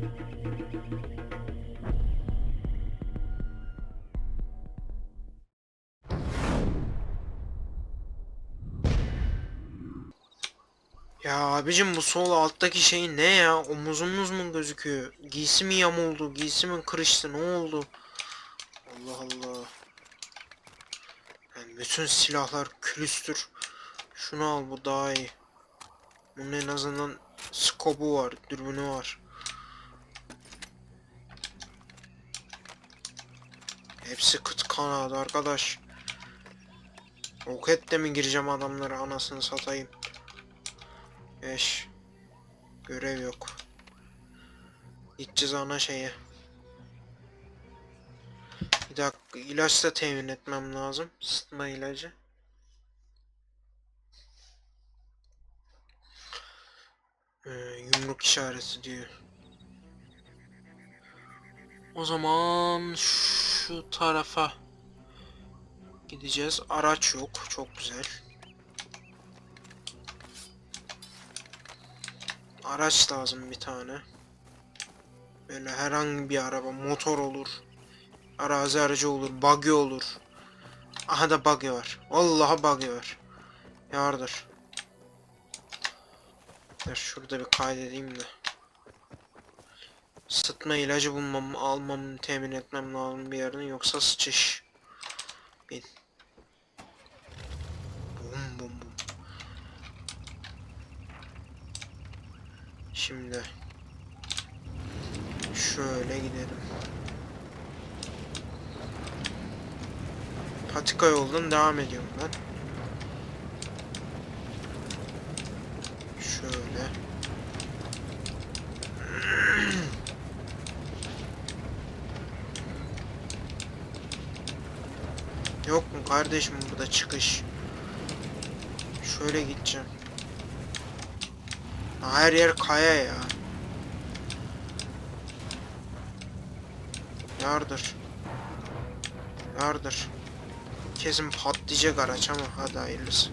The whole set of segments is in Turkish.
Ya abicim bu sol alttaki şey ne ya? Omuzumuz mu gözüküyor? Giysi mi yamuldu? Giysi mi kırıştı? Ne oldu? Allah Allah. Yani bütün silahlar külüstür. Şunu al bu daha iyi. Bunun en azından skobu var, dürbünü var. Hepsi kıt kanadı arkadaş. Roketle mi gireceğim adamlara anasını satayım. 5 Görev yok. Gideceğiz ana şeye. Bir dakika ilaç da temin etmem lazım. Sıtma ilacı. Ee, yumruk işareti diyor. O zaman şu tarafa gideceğiz. Araç yok. Çok güzel. Araç lazım bir tane. Böyle herhangi bir araba, motor olur. Arazi aracı olur, buggy olur. Aha da buggy var. Vallahi buggy var. Yardır. Dur şurada bir kaydedeyim de. Sıtma ilacı bulmam, almam, temin etmem lazım bir yerden yoksa sıçış. Bin. Bum bum bum. Şimdi şöyle gidelim. Patika yoldan devam ediyorum ben. Şöyle. Yok mu kardeşim burada çıkış? Şöyle gideceğim. Her yer kaya ya. Yardır. Yardır. Kesin patlayacak araç ama hadi hayırlısı.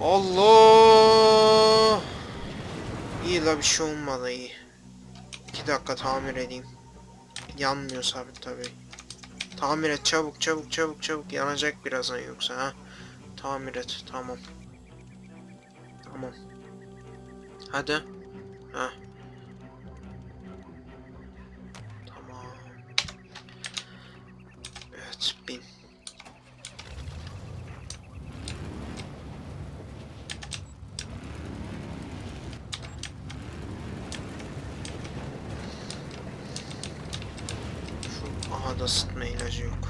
Allah! İyi la bir şey olmadı iyi. 2 dakika tamir edeyim. Yanmıyor sabit tabi. Tamir et çabuk çabuk çabuk çabuk yanacak birazdan yoksa ha. Tamir et tamam. Tamam. Hadi. Ha. Aha da ısıtma ilacı yok.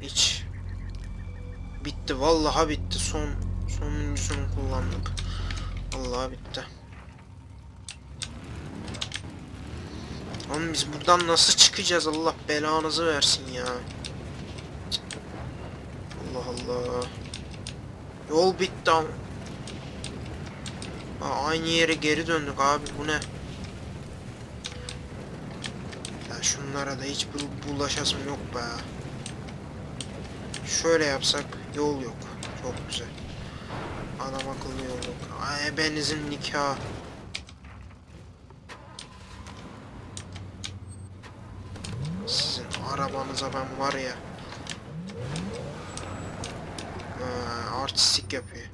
Hiç. Bitti vallahi bitti son sonuncusunu kullandık. Vallahi bitti. Oğlum biz buradan nasıl çıkacağız Allah belanızı versin ya. Allah Allah. Yol bitti ama. Aa, aynı yere geri döndük abi bu ne? Ya şunlara da hiç bu bulaşasım yok be. Şöyle yapsak yol yok. Çok güzel. Adam akıllı yol yok. Ay ebenizin nikahı. Sizin arabanıza ben var ya. Ee, artistik yapıyor.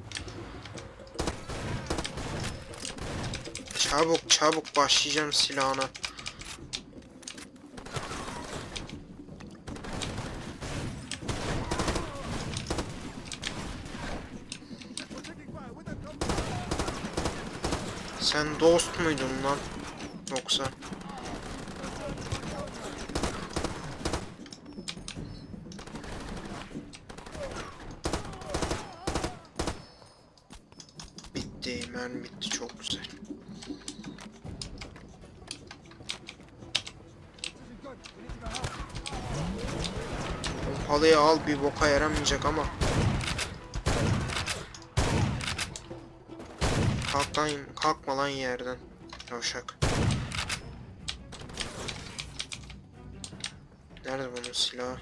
Çabuk çabuk başlayacağım silahına. Sen dost muydun lan? Yoksa? Bitti, mermi bitti çok güzel. Halıyı al bir boka yaramayacak ama. Kalk lan, kalkma lan yerden. Yavşak. Nerede bunun silahı?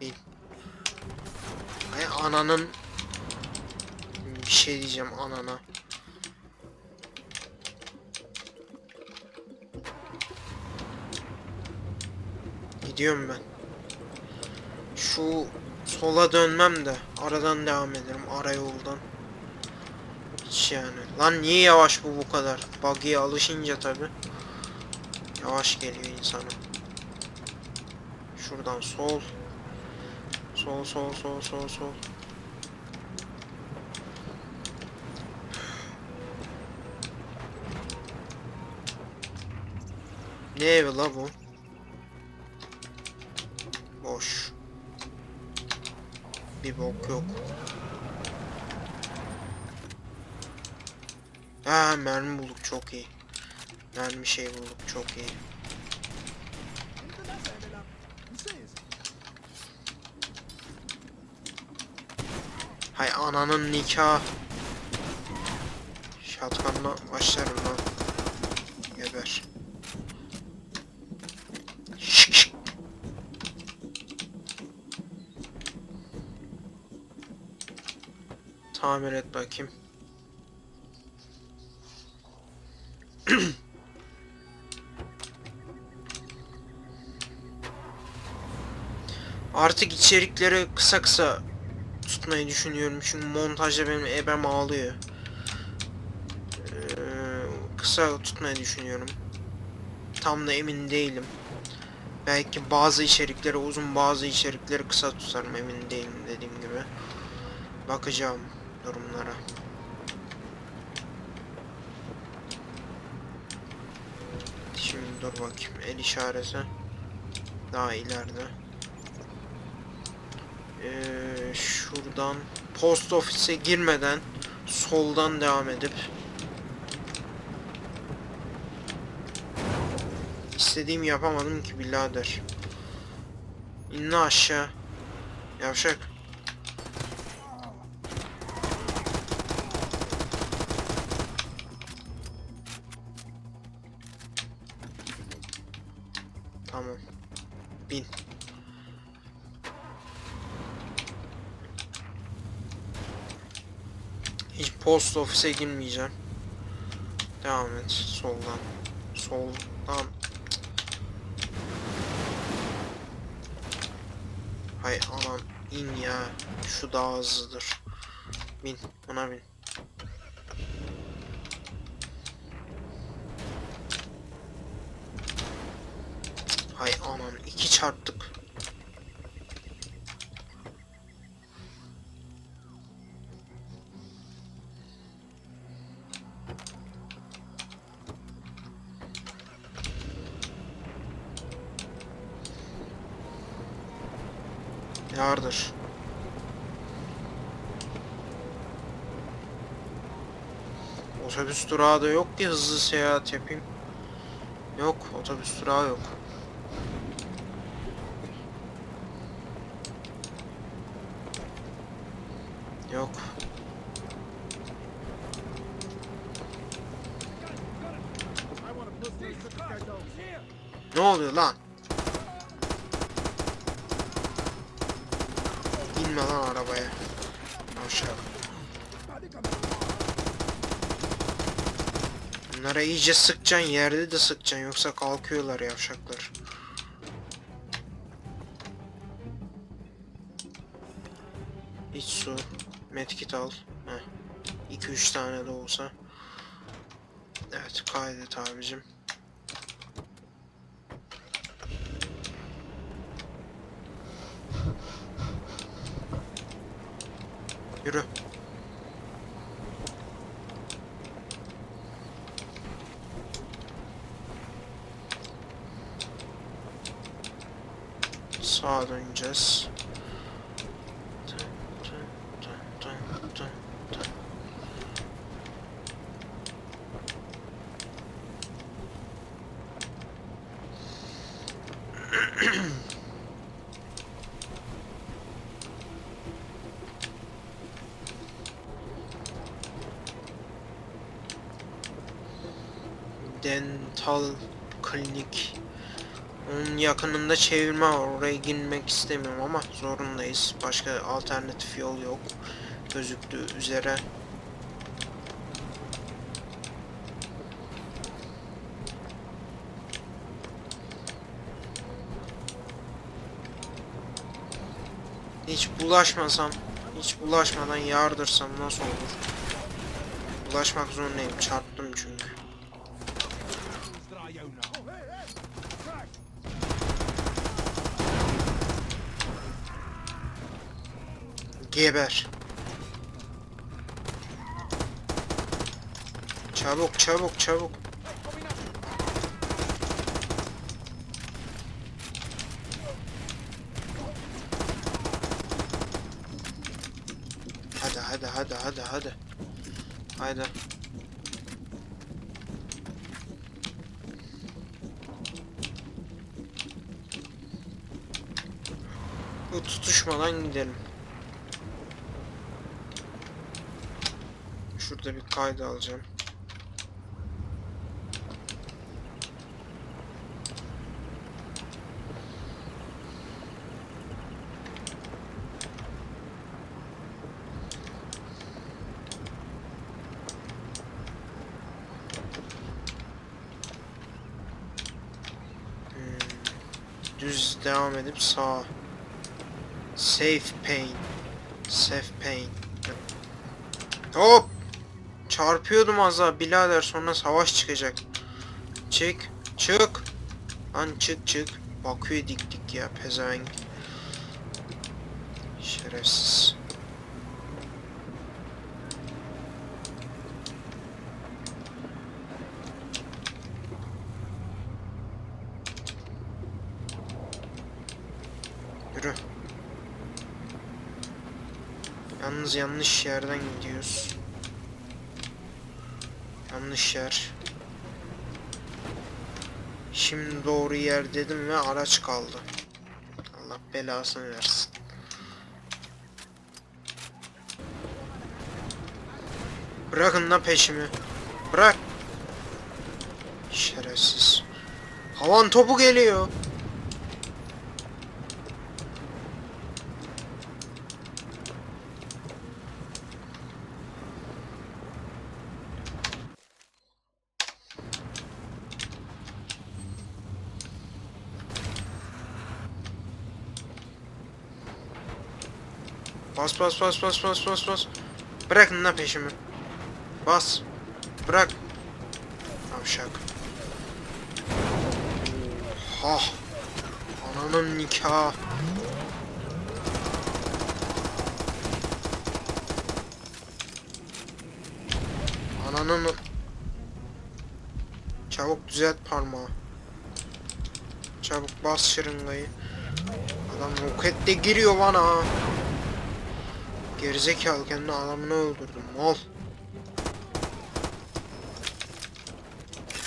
Bin. Ay ananın bir şey diyeceğim anana. Gidiyorum ben. Şu sola dönmem de aradan devam ederim ara yoldan. Hiç yani. Lan niye yavaş bu bu kadar? Buggy'ye alışınca tabi. Yavaş geliyor insana. Şuradan sol. Sol sol sol sol sol. Ne evi la bu? Boş. Bir bok yok. Ha mermi bulduk çok iyi. Mermi şey bulduk çok iyi. Hay ananın nikah. Şatkanla başlarım lan. Geber. Tamir et bakayım. Artık içerikleri kısa kısa tutmayı düşünüyorum çünkü montajda benim ebem ağlıyor. Ee, kısa tutmayı düşünüyorum. Tam da emin değilim. Belki bazı içerikleri uzun bazı içerikleri kısa tutarım emin değilim dediğim gibi. Bakacağım durumlara. Şimdi dur bakayım el işareti daha ileride. Ee, şuradan post ofise girmeden soldan devam edip istediğimi yapamadım ki birader. İnle aşağı. Yavşak. Hiç post ofise girmeyeceğim. Devam et soldan. Soldan. Hay aman in ya. Şu daha hızlıdır. Bin. Buna bin. Hay aman iki çarptık. Yardır. Otobüs durağı da yok ki hızlı seyahat yapayım. Yok, otobüs durağı yok. Yok. Ne oluyor lan? Aşağı. Bunlara iyice sıkacaksın yerde de sıkacaksın yoksa kalkıyorlar yavşaklar. İç su. Medkit al. Heh. 2-3 tane de olsa. Evet kaydet abicim. Yürü. Sağa döneceğiz. Kartal Klinik hmm, onun yakınında çevirme var. Oraya girmek istemiyorum ama zorundayız. Başka alternatif yol yok. Gözüktüğü üzere. Hiç bulaşmasam, hiç bulaşmadan yardırsam nasıl olur? Bulaşmak zorundayım. Çarptım çünkü. Geber. Çabuk çabuk çabuk. Hadi hadi hadi hadi hadi. Haydi. Bu tutuşmadan gidelim. Şurada bir kaydı alacağım. Hmm. Düz devam edip sağa. Safe pain. Safe pain. Hop! Çarpıyordum az daha birader sonra savaş çıkacak. Çık. Çık. Lan çık çık. Bakıyor dik dik ya pezevenk. Şerefsiz. Yürü. Yalnız yanlış yerden gidiyoruz. Yanlış yer. Şimdi doğru yer dedim ve araç kaldı. Allah belasını versin. Bırakın da peşimi. Bırak. Şerefsiz. Havan topu geliyor. Bas bas bas bas bas bas bas. Bırakın lan peşimi. Bas. Bırak. Avşak. Ha. Ananın nikahı. Ananın... Çabuk düzelt parmağı. Çabuk bas şırıngayı. Adam roketle giriyor bana. Gerizekalı kendi adamını öldürdüm. Mal.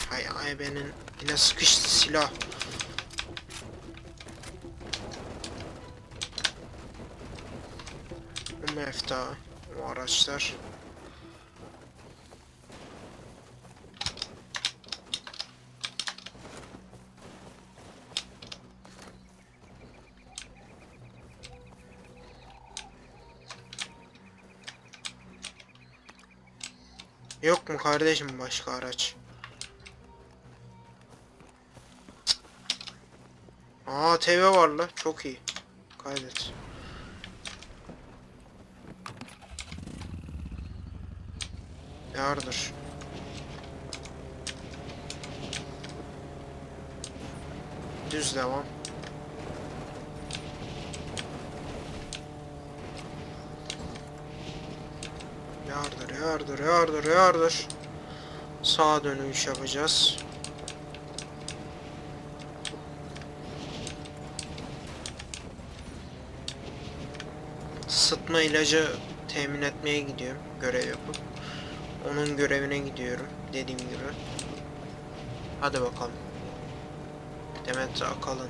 Hay ay benim yine sıkıştı silah. Bu mefta. O araçlar. Yok mu kardeşim başka araç? Aa TV var la çok iyi. Kaydet. Yardır. Düz devam. Yardır, yardır, yardır. Sağa dönüş yapacağız. Sıtma ilacı temin etmeye gidiyorum. Görev yapıp. Onun görevine gidiyorum. Dediğim gibi. Hadi bakalım. Demet Akalın.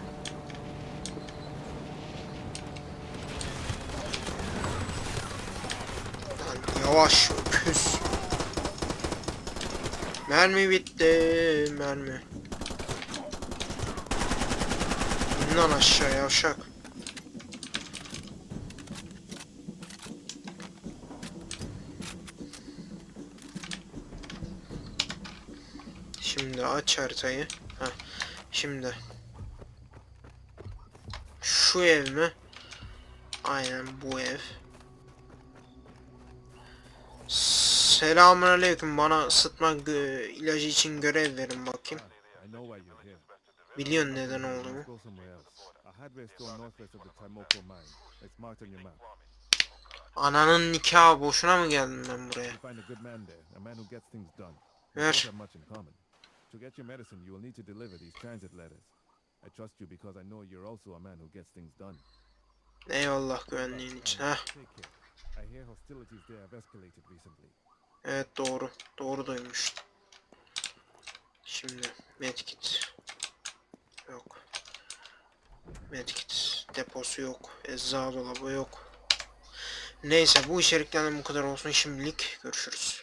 Lan yavaş öküz. Mermi bitti. Mermi. İn lan aşağı yavşak. Şimdi aç haritayı. Heh. Şimdi. Şu ev mi? Aynen bu ev. Selamünaleyküm. Bana sıtma gö- ilacı için görev verin bakayım. Biliyorsun neden olduğumu. Ananın nikahı boşuna mı geldim ben buraya? Ver. To get your medicine, you will need to deliver these transit letters. I trust you because I know you're also a man who gets things done. Eyvallah güvenliğin için. Care. I hear hostilities there have escalated recently. Evet doğru. Doğru duymuş. Şimdi medkit. Yok. Medkit deposu yok. Eczacı dolabı yok. Neyse bu içeriklerden bu kadar olsun şimdilik. Görüşürüz.